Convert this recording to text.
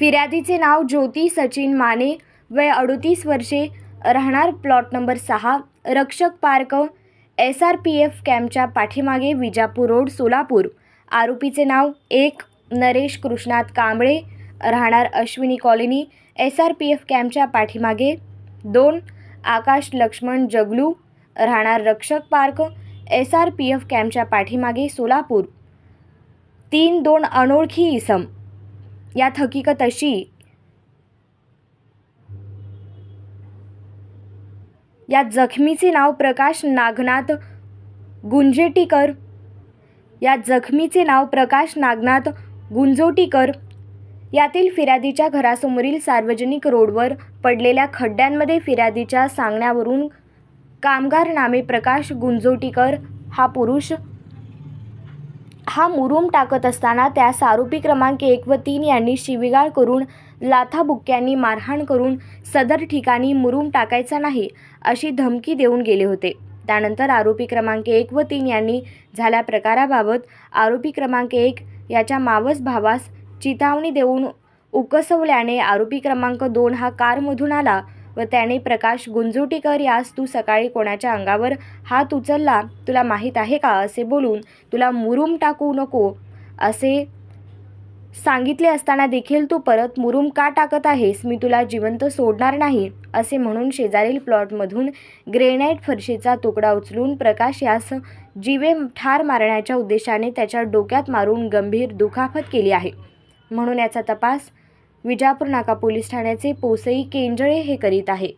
फिर्यादीचे नाव ज्योती सचिन माने वय अडोतीस वर्षे राहणार प्लॉट नंबर सहा Rakshak park S R P F कॅम्पच्या पाठीमागे विजापूर रोड सोलापूर. आरोपीचे नाव एक नरेश कृष्णात कांबळे राहणार Ashwini colony S R P F कॅम्पच्या पाठीमागे. दोन आकाश लक्ष्मण जगलू राहणार Rakshak park S R P F कॅम्पच्या पाठीमागे सोलापूर. तीन दोन अनोळखी इसम. यात हकीकत अशी या जखमीचे नाव प्रकाश नागनाथ गुंजेटीकर. या जखमीचे नाव प्रकाश नागनाथ गुंजोटीकर. यातील फिर्यादीच्या घरासमोरील सार्वजनिक रोडवर पडलेल्या खड्ड्यांमध्ये फिर्यादीच्या सांगण्यावरून कामगार नामे प्रकाश गुंजोटीकर हा पुरुष हा मुरूम टाकत असताना त्यास आरोपी क्रमांक एक व तीन यांनी शिवीगाळ करून लाथाबुक्क्यांनी मारहाण करून सदर ठिकाणी मुरूम टाकायचा नाही अशी धमकी देऊन गेले होते. त्यानंतर आरोपी क्रमांक एक व तीन यांनी झाल्या प्रकाराबाबत आरोपी क्रमांक एक याच्या मावस भावास चितावणी देऊन उकसवल्याने आरोपी क्रमांक दोन हा कारमधून आला. व त्याने प्रकाश गुंजोटीकर यास तू सकाळी कोणाच्या अंगावर हात उचलला? तुला माहीत आहे का? असे बोलून तुला मुरूम टाकू नको. असे सांगितले असताना देखील तू परत मुरूम का टाकत आहेस? मी तुला जिवंत सोडणार नाही. असे म्हणून शेजारील प्लॉटमधून ग्रेनाईट फरशीचा तुकडा उचलून प्रकाश यास जीवे ठार मारण्याच्या उद्देशाने त्याच्या डोक्यात मारून गंभीर दुखापत केली आहे. म्हणून याचा तपास विजापूर नाका पोलीस ठाण्याचे पोसई केंजळे हे करीत आहे.